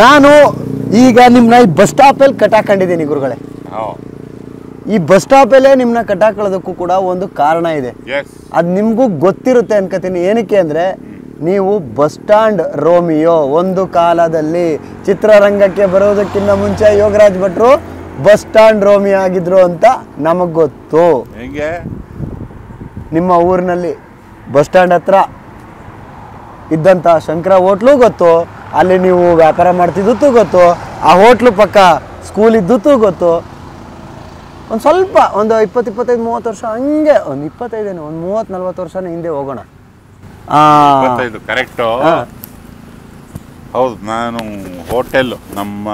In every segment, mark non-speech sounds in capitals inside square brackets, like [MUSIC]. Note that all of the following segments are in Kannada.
ನಾನು ಈಗ ನಿಮ್ಮನ್ನ ಈ ಬಸ್ ಸ್ಟಾಪಲ್ಲಿ ಕಟ್ಟಾಕೊಂಡಿದ್ದೀನಿ ಗುರುಗಳೇ. ಈ ಬಸ್ ಸ್ಟಾಪಲ್ಲೇ ನಿಮ್ಮನ್ನ ಕಟ್ಟಾಕೊಳ್ಳೋದಕ್ಕೂ ಕೂಡ ಒಂದು ಕಾರಣ ಇದೆ. ಅದು ನಿಮಗೂ ಗೊತ್ತಿರುತ್ತೆ ಅನ್ಕೋತೀನಿ ಏನಕ್ಕೆ ಅಂದರೆ ನೀವು ಬಸ್ ಸ್ಟ್ಯಾಂಡ್ ರೋಮಿಯೋ ಒಂದು ಕಾಲದಲ್ಲಿ ಚಿತ್ರರಂಗಕ್ಕೆ ಬರೋದಕ್ಕಿಂತ ಮುಂಚೆ ಯೋಗರಾಜ್ ಭಟ್ರು ಬಸ್ ಸ್ಟ್ಯಾಂಡ್ ರೋಮಿಯೋ ಆಗಿದ್ರು ಅಂತ ನಮಗೆ ಗೊತ್ತು. ನಿಮ್ಮ ಊರಿನಲ್ಲಿ ಬಸ್ ಸ್ಟ್ಯಾಂಡ್ ಹತ್ರ ಇದ್ದಂಥ ಶಂಕರ ಹೋಟ್ಲು ಗೊತ್ತು ಅಲ್ಲಿ ನೀವು ವ್ಯಾಪಾರ ಮಾಡ್ತಿದ್ದದ್ದು ಗೊತ್ತು ಆ ಹೋಟ್ಲು ಪಕ್ಕ ಸ್ಕೂಲ್ ಇದ್ದದ್ದು ಗೊತ್ತು. ಒಂದು ಸ್ವಲ್ಪ ಒಂದು ಇಪ್ಪತ್ತು ಇಪ್ಪತ್ತೈದು ಮೂವತ್ತು ವರ್ಷ ಹಂಗೆ ಒಂದು ಇಪ್ಪತ್ತೈದೇನು ಒಂದು ಮೂವತ್ತು ನಲ್ವತ್ತು ವರ್ಷನೇ ಹಿಂದೆ ಹೋಗೋಣ. ಕರೆಕ್ಟು ಹೌದು ನಾನು ಹೋಟೆಲ್ ನಮ್ಮ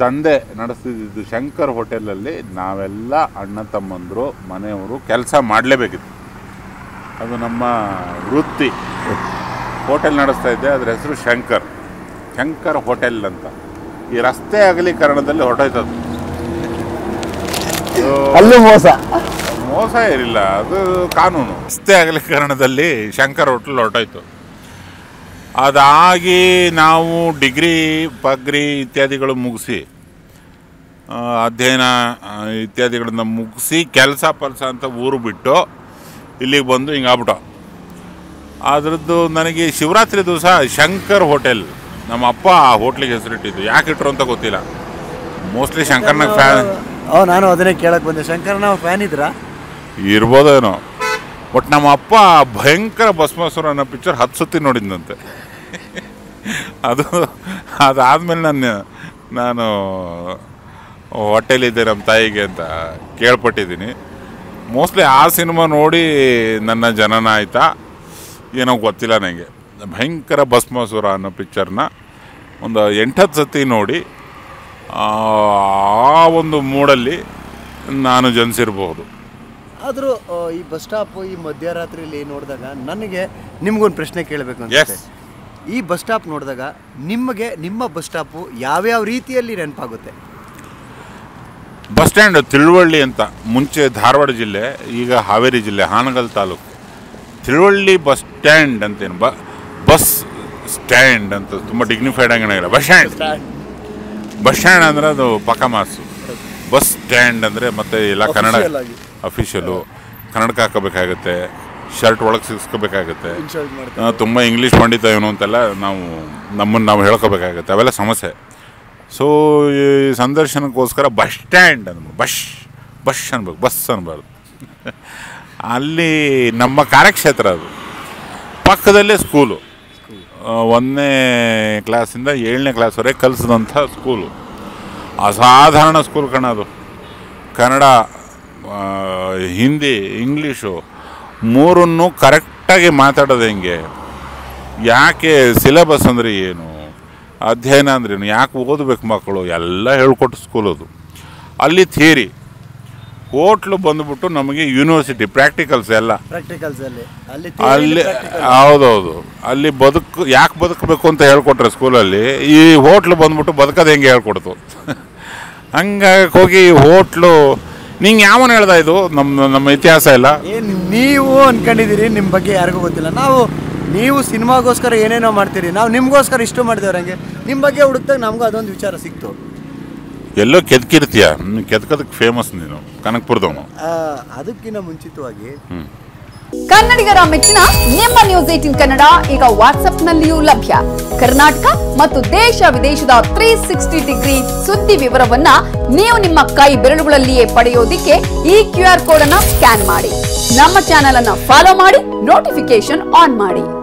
ತಂದೆ ನಡೆಸ್ತಿದ್ದು ಶಂಕರ್ ಹೋಟೆಲಲ್ಲಿ ನಾವೆಲ್ಲ ಅಣ್ಣ ತಮ್ಮಂದರು ಮನೆಯವರು ಕೆಲಸ ಮಾಡಲೇಬೇಕಿತ್ತು. ಅದು ನಮ್ಮ ವೃತ್ತಿ. ಹೋಟೆಲ್ ನಡೆಸ್ತಾ ಇದ್ದೆ. ಅದರ ಹೆಸರು ಶಂಕರ್. ಶಂಕರ್ ಹೋಟೆಲ್ ಅಂತ. ಈ ರಸ್ತೆ ಅಗಲೀಕರಣದಲ್ಲಿ ಹೊರಟೋಯ್ತದು. ಅಲ್ಲೂ ಮೋಸ. ಮೋಸ ಇರಲಿಲ್ಲ ಅದು ಕಾನೂನು. ರಸ್ತೆ ಅಗಲೀಕರಣದಲ್ಲಿ ಶಂಕರ್ ಹೋಟೆಲ್ ಹೊರಟೋಯ್ತು. ಅದಾಗಿ ನಾವು ಡಿಗ್ರಿ ಪಗ್ರಿ ಇತ್ಯಾದಿಗಳು ಮುಗಿಸಿ ಅಧ್ಯಯನ ಇತ್ಯಾದಿಗಳನ್ನ ಮುಗಿಸಿ ಕೆಲಸ ಪಲ್ಸ ಅಂತ ಊರು ಬಿಟ್ಟು ಇಲ್ಲಿಗೆ ಬಂದು ಹಿಂಗೆ ಆಗ್ಬಿಟ್ಟು ಅದರದ್ದು ನನಗೆ ಶಿವರಾತ್ರಿ ದಿವಸ ಶಂಕರ್ ಹೋಟೆಲ್ ನಮ್ಮ ಅಪ್ಪ ಆ ಹೋಟ್ಲಿಗೆ ಹೆಸರಿಟ್ಟಿದ್ದು. ಯಾಕೆ ಇಟ್ರು ಅಂತ ಗೊತ್ತಿಲ್ಲ. ಮೋಸ್ಟ್ಲಿ ಶಂಕರ್ನ ಫ್ಯಾನ್ ಓ ನಾನು ಅದನ್ನೇ ಕೇಳಕ್ ಬಂದೆ. ಶಂಕರ್ನ ಫ್ಯಾನ್ ಇದ್ರಾ? ಇರ್ಬೋದೇನೋ. ಬಟ್ ನಮ್ಮ ಅಪ್ಪ ಭಯಂಕರ ಭಸ್ಮಾಸುರ ಅನ್ನೋ ಪಿಕ್ಚರ್ ಹತ್ತು ಸುತ್ತಿ ನೋಡಿದ್ನಂತೆ. ಅದು ಅದಾದಮೇಲೆ ನಾನು ನಾನು ಹೊಟ್ಟೆಲಿದ್ದೆ ನಮ್ಮ ತಾಯಿಗೆ ಅಂತ ಕೇಳ್ಪಟ್ಟಿದ್ದೀನಿ. ಮೋಸ್ಟ್ಲಿ ಆ ಸಿನಿಮಾ ನೋಡಿ ನನ್ನ ಜನನ ಆಯ್ತಾ. ಏನೋ ಗೊತ್ತಿಲ್ಲ ನನಗೆ ಭಯಂಕರ ಭಸ್ಮಸುರ ಅನ್ನೋ ಪಿಕ್ಚರ್ನ ಒಂದು ಎಂಟತ್ತು ಸತಿ ನೋಡಿ ಆ ಒಂದು ಮೂಡಲ್ಲಿ ನಾನು ಜನಿಸಿರ್ಬೋದು ಆದರೂ ಈ ಬಸ್ ಸ್ಟಾಪ್ ಈ ಮಧ್ಯರಾತ್ರಿಯಲ್ಲಿ ನೋಡಿದಾಗ ನನಗೆ ನಿಮಗೊಂದು ಪ್ರಶ್ನೆ ಕೇಳಬೇಕು ಅಂತ. ಈ ಬಸ್ ಸ್ಟಾಪ್ ನೋಡಿದಾಗ ನಿಮಗೆ ನಿಮ್ಮ ಬಸ್ ಸ್ಟಾಪು ಯಾವ್ಯಾವ ರೀತಿಯಲ್ಲಿ ನೆನಪಾಗುತ್ತೆ? ಬಸ್ ಸ್ಟ್ಯಾಂಡ್ ತಿಳುವಳ್ಳಿ ಅಂತ ಮುಂಚೆ ಧಾರವಾಡ ಜಿಲ್ಲೆ ಈಗ ಹಾವೇರಿ ಜಿಲ್ಲೆ ಹಾನಗಲ್ ತಾಲೂಕು. ತಿಳುವಳ್ಳಿ ಬಸ್ ಸ್ಟ್ಯಾಂಡ್ ಅಂತೇನು ಬ ಬಸ್ ಸ್ಟ್ಯಾಂಡ್ ಅಂತ ತುಂಬ ಡಿಗ್ನಿಫೈಡ್ ಆಗಿ ಬಸ್ ಸ್ಟ್ಯಾಂಡ್. ಬಸ್ ಸ್ಟ್ಯಾಂಡ್ ಅಂದರೆ ಅದು ಪಕ್ಕ ಮಾಸು. ಬಸ್ ಸ್ಟ್ಯಾಂಡ್ ಅಂದರೆ ಮತ್ತೆ ಎಲ್ಲ ಕನ್ನಡ. ಅಫಿಷಿಯಲು ಕನ್ನಡಕ್ಕೆ ಹಾಕೋಬೇಕಾಗತ್ತೆ ಶರ್ಟ್ ಒಳಗೆ ಸಿಗಿಸ್ಕೋಬೇಕಾಗತ್ತೆ. ತುಂಬ ಇಂಗ್ಲೀಷ್ ಪಂಡಿತ ಏನು ಅಂತೆಲ್ಲ ನಾವು ನಮ್ಮನ್ನು ನಾವು ಹೇಳ್ಕೋಬೇಕಾಗತ್ತೆ. ಅವೆಲ್ಲ ಸಮಸ್ಯೆ. ಸೊ ಈ ಸಂದರ್ಶನಕ್ಕೋಸ್ಕರ ಬಸ್ ಸ್ಟ್ಯಾಂಡ್ ಅನ್ಬೋದು ಬಸ್ ಬಸ್ ಅನ್ಬೇಕು ಬಸ್ ಅನ್ಬಾರ್ದು ಅಲ್ಲಿ ನಮ್ಮ ಕಾರ್ಯಕ್ಷೇತ್ರ ಅದು. ಪಕ್ಕದಲ್ಲೇ ಸ್ಕೂಲು ಒಂದನೇ ಕ್ಲಾಸಿಂದ ಏಳನೇ ಕ್ಲಾಸ್ವರೆಗೆ ಕಲಿಸಿದಂಥ ಸ್ಕೂಲು ಅಸಾಧಾರಣ ಸ್ಕೂಲ್ ಕಣ ಅದು. ಕನ್ನಡ ಹಿಂದಿ ಇಂಗ್ಲೀಷು ಮೂರನ್ನು ಕರೆಕ್ಟಾಗಿ ಮಾತಾಡೋದು ಹೆಂಗೆ? ಯಾಕೆ ಸಿಲೆಬಸ್ ಅಂದರೆ ಏನು? ಅಧ್ಯಯನ ಅಂದ್ರೇನು ಯಾಕೆ ಓದಬೇಕು ಮಕ್ಕಳು? ಎಲ್ಲ ಹೇಳ್ಕೊಟ್ಟು ಸ್ಕೂಲ್ ಅದು. ಅಲ್ಲಿ ಥಿಯರಿ ಹೋಟ್ಲು ಬಂದ್ಬಿಟ್ಟು ನಮಗೆ ಯೂನಿವರ್ಸಿಟಿ ಪ್ರಾಕ್ಟಿಕಲ್ಸ್ ಎಲ್ಲ. ಪ್ರಾಕ್ಟಿಕಲ್ಸ್ ಅಲ್ಲಿ. ಅಲ್ಲಿ ಹೌದೌದು. ಅಲ್ಲಿ ಬದುಕು ಯಾಕೆ ಬದುಕಬೇಕು ಅಂತ ಹೇಳ್ಕೊಟ್ರೆ ಸ್ಕೂಲಲ್ಲಿ ಈ ಹೋಟ್ಲು ಬಂದ್ಬಿಟ್ಟು ಬದುಕೋದು ಹೆಂಗೆ ಹೇಳ್ಕೊಡ್ತು. [LAUGHS] ಹಂಗಾಗಿ ಹೋಗಿ ಹೋಟ್ಲು ನಿಂಗೆ ಯಾವನು ಹೇಳ್ದ ಇದು? ನಮ್ಮ ನಮ್ಮ ಇತಿಹಾಸ ಎಲ್ಲ? ಏನ್ ನೀವು ಅನ್ಕೊಂಡಿದ್ದೀರಿ ನಿಮ್ಮ ಬಗ್ಗೆ ಯಾರಿಗೂ ಗೊತ್ತಿಲ್ಲ. ನಾವು ನೀವು ಸಿನಿಮಾಗೋಸ್ಕರ ಏನೇನೋ ಮಾಡ್ತೀರಿ. ನಾವು ನಿಮಗೋಸ್ಕರ ಇಷ್ಟು ಮಾಡಿದೇವ್ರಂಗೆ ನಿಮ್ಮ ಬಗ್ಗೆ ಹುಡುಕ್ದಾಗ ನಮಗೂ ಅದೊಂದು ವಿಚಾರ ಸಿಕ್ತು. ಎಲ್ಲೋ ಕೆದಕಿರ್ತೀಯ? ಕೆದಕೋದಕ್ಕೆ ಫೇಮಸ್ ನೀನು. ಕನಕಪುರದವನು. ಆ, ಅದಕ್ಕಿಂತ ಮುಂಚಿತವಾಗಿ ಕನ್ನಡಿಗರ ಮೆಚ್ಚಿನ ನಿಮ್ಮ ನ್ಯೂಸ್ ಏಟಿನ್ ಕನ್ನಡ ಈಗ ವಾಟ್ಸ್ಆಪ್ನಲ್ಲಿಯೂ ಲಭ್ಯ. ಕರ್ನಾಟಕ ಮತ್ತು ದೇಶ ವಿದೇಶದ ತ್ರೀ ಸಿಕ್ಸ್ಟಿ ಡಿಗ್ರಿ ಸುದ್ದಿ ವಿವರವನ್ನ ನೀವು ನಿಮ್ಮ ಕೈ ಬೆರಳುಗಳಲ್ಲಿಯೇ ಪಡೆಯೋದಿಕ್ಕೆ ಈ ಕ್ಯೂ ಆರ್ ಕೋಡ್ ಅನ್ನ ಸ್ಕ್ಯಾನ್ ಮಾಡಿ. ನಮ್ಮ ಚಾನೆಲ್ ಅನ್ನ ಫಾಲೋ ಮಾಡಿ ನೋಟಿಫಿಕೇಶನ್ ಆನ್ ಮಾಡಿ.